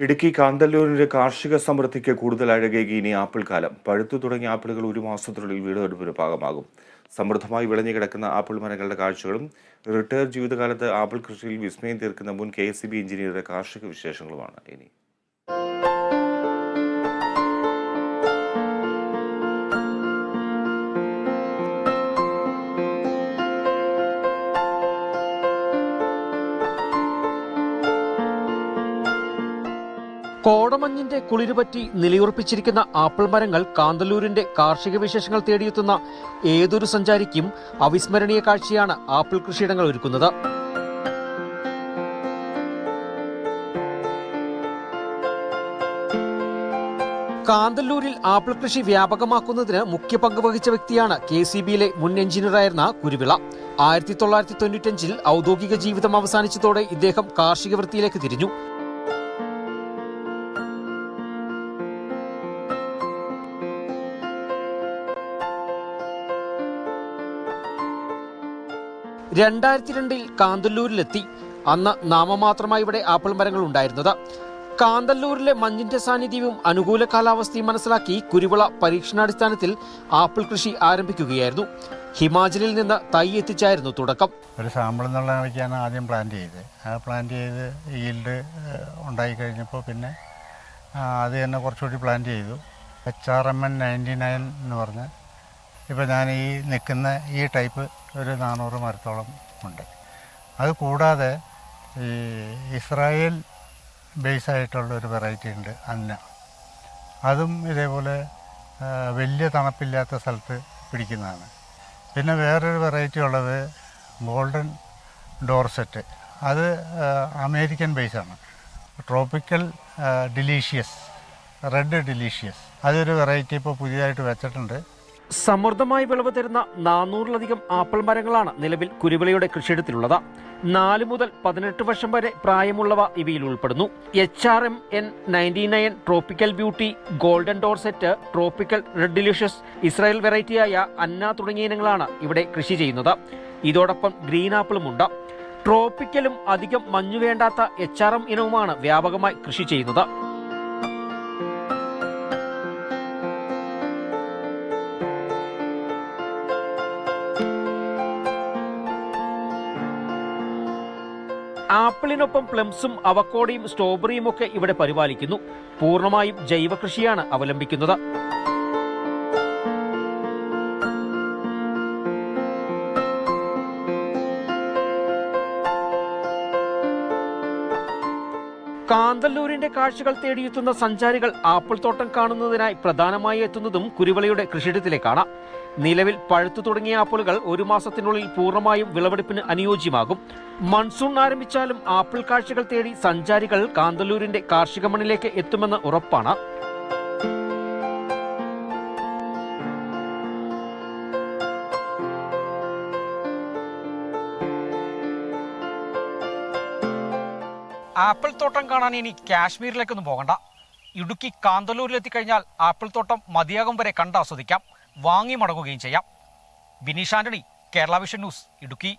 ഇടുക്കി കാന്തല്ലൂരിന്റെ കാർഷിക സമൃദ്ധിക്ക് കൂടുതൽ അഴകേകി ഇനി ആപ്പിൾ കാലം. പഴുത്തു തുടങ്ങിയ ആപ്പിളുകൾ ഒരു മാസത്തിനുള്ളിൽ വീടെടുപ്പിന് ഭാഗമാകും സമൃദ്ധമായി വിളഞ്ഞു കിടക്കുന്ന ആപ്പിൾ മരങ്ങളുടെ കാഴ്ചകളും റിട്ടയർ ജീവിതകാലത്ത് ആപ്പിൾ കൃഷിയിൽ വിസ്മയം തീർക്കുന്ന മുൻ കെ എസ് സി ബി എഞ്ചിനീയറുടെ കാർഷിക വിശേഷങ്ങളുമാണ് ഇനി. കോടമഞ്ഞിന്റെ കുളിരുപറ്റി നിലയുറപ്പിച്ചിരിക്കുന്ന ആപ്പിൾ മരങ്ങൾ കാന്തല്ലൂരിന്റെ കാർഷിക വിശേഷങ്ങൾ തേടിയെത്തുന്ന ഏതൊരു സഞ്ചാരിക്കും അവിസ്മരണീയ കാഴ്ചയാണ് ആപ്പിൾ കൃഷിയിടങ്ങൾ ഒരുക്കുന്നത്. കാന്തല്ലൂരിൽ ആപ്പിൾ കൃഷി വ്യാപകമാക്കുന്നതിന് മുഖ്യ പങ്ക് വഹിച്ച വ്യക്തിയാണ് കെ സി ബിയിലെ മുൻ എഞ്ചിനീയറായിരുന്ന കുരുവിള. ആയിരത്തി തൊള്ളായിരത്തി തൊണ്ണൂറ്റഞ്ചിൽ ഔദ്യോഗിക ജീവിതം അവസാനിച്ചതോടെ ഇദ്ദേഹം കാർഷിക വൃത്തിയിലേക്ക് തിരിഞ്ഞു. രണ്ടായിരത്തി രണ്ടിൽ കാന്തല്ലൂരിലെത്തി. അന്ന് നാമമാത്രമായി ഇവിടെ ആപ്പിൾ മരങ്ങൾ ഉണ്ടായിരുന്നത്. കാന്തല്ലൂരിലെ മഞ്ഞിന്റെ സാന്നിധ്യവും അനുകൂല കാലാവസ്ഥയും മനസ്സിലാക്കി കുരുവിള പരീക്ഷണാടിസ്ഥാനത്തിൽ ആപ്പിൾ കൃഷി ആരംഭിക്കുകയായിരുന്നു. ഹിമാചലിൽ നിന്ന് തൈ എത്തിച്ചായിരുന്നു തുടക്കം. ഒരു സാമ്പിൾ എന്നുള്ള ആദ്യം പ്ലാന്റ് ചെയ്തത്. ആ പ്ലാന്റ് ചെയ്ത് ഈൽഡ് ഉണ്ടായി കഴിഞ്ഞപ്പോൾ പിന്നെ അത് തന്നെ കുറച്ചുകൂടി പ്ലാന്റ് ചെയ്തു. H R M N ninety nine എന്ന് പറഞ്ഞ് ഇപ്പോൾ ഞാൻ ഈ നിൽക്കുന്ന ഈ ടൈപ്പ് ഒരു നാനൂറ് മരത്തോളം ഉണ്ട്. അത് കൂടാതെ ഈ ഇസ്രായേൽ ബേസ് ആയിട്ടുള്ള ഒരു വെറൈറ്റി ഉണ്ട് അന്ന. അതും ഇതേപോലെ വലിയ തണുപ്പില്ലാത്ത സ്ഥലത്ത് പിടിക്കുന്നതാണ്. പിന്നെ വേറൊരു വെറൈറ്റി ഉള്ളത് ഗോൾഡൻ ഡോർസെറ്റ് അത് അമേരിക്കൻ ബേസാണ് ട്രോപ്പിക്കൽ ഡിലീഷ്യസ് റെഡ് ഡിലീഷ്യസ് അതൊരു വെറൈറ്റി ഇപ്പോൾ പുതിയതായിട്ട് വെച്ചിട്ടുണ്ട്. സമൃദ്ധമായി വിളവ് തരുന്ന നാനൂറിലധികം ആപ്പിൾ മരങ്ങളാണ് നിലവിൽ കുരുവിളയുടെ കൃഷിയിടത്തിലുള്ളത്. നാല് മുതൽ പതിനെട്ട് വർഷം വരെ പ്രായമുള്ളവ ഇവയിൽ ഉൾപ്പെടുന്നു. H R M N ninety nine tropical beauty golden Dorset tropical red delicious Israel വെറൈറ്റിയായ Anna തുടങ്ങിയ ഇനങ്ങളാണ് ഇവിടെ കൃഷി ചെയ്യുന്നത്. ഇതോടൊപ്പം ഗ്രീൻ ആപ്പിളും ഉണ്ട്. ട്രോപ്പിക്കലും അധികം മഞ്ഞു വേണ്ടാത്ത എച്ച് ആർ എം ഇനവുമാണ് വ്യാപകമായി കൃഷി ചെയ്യുന്നത്. ആപ്പിളിനൊപ്പം പ്ലംസും അവക്കോടയും സ്ട്രോബെറിയും ഒക്കെ ഇവിടെ പരിപാലിക്കുന്നു. പൂർണമായും ജൈവ കൃഷിയാണ് അവലംബിക്കുന്നത്. കാന്തല്ലൂരിന്റെ കാഴ്ചകൾ തേടിയെത്തുന്ന സഞ്ചാരികൾ ആപ്പിൾ തോട്ടം കാണുന്നതിനായി പ്രധാനമായി എത്തുന്നതും കുരുവിളയുടെ കൃഷിയിടത്തിലേക്കാണ്. നിലവിൽ പഴുത്തു തുടങ്ങിയ ആപ്പിളുകൾ ഒരു മാസത്തിനുള്ളിൽ പൂർണമായും വിളവെടുപ്പിന് അനുയോജ്യമാകും. മൺസൂൺ ആരംഭിച്ചാലും ആപ്പിൾ കാഴ്ചകൾ തേടി സഞ്ചാരികൾ കാന്തല്ലൂരിന്റെ കാർഷിക മണ്ണിലേക്ക് എത്തുമെന്ന് ഉറപ്പാണ്. ആപ്പിൾ തോട്ടം കാണാൻ ഇനി കാശ്മീരിലേക്കൊന്നും പോകണ്ട. ഇടുക്കി കാന്തല്ലൂരിലെത്തി കഴിഞ്ഞാൽ ആപ്പിൾ തോട്ടം മതിയാകും വരെ കണ്ട് ആസ്വദിക്കാം. വാങ്ങി മടങ്ങുകയും ചെയ്യാം. Bineesh Antony Kerala vision news Idukki.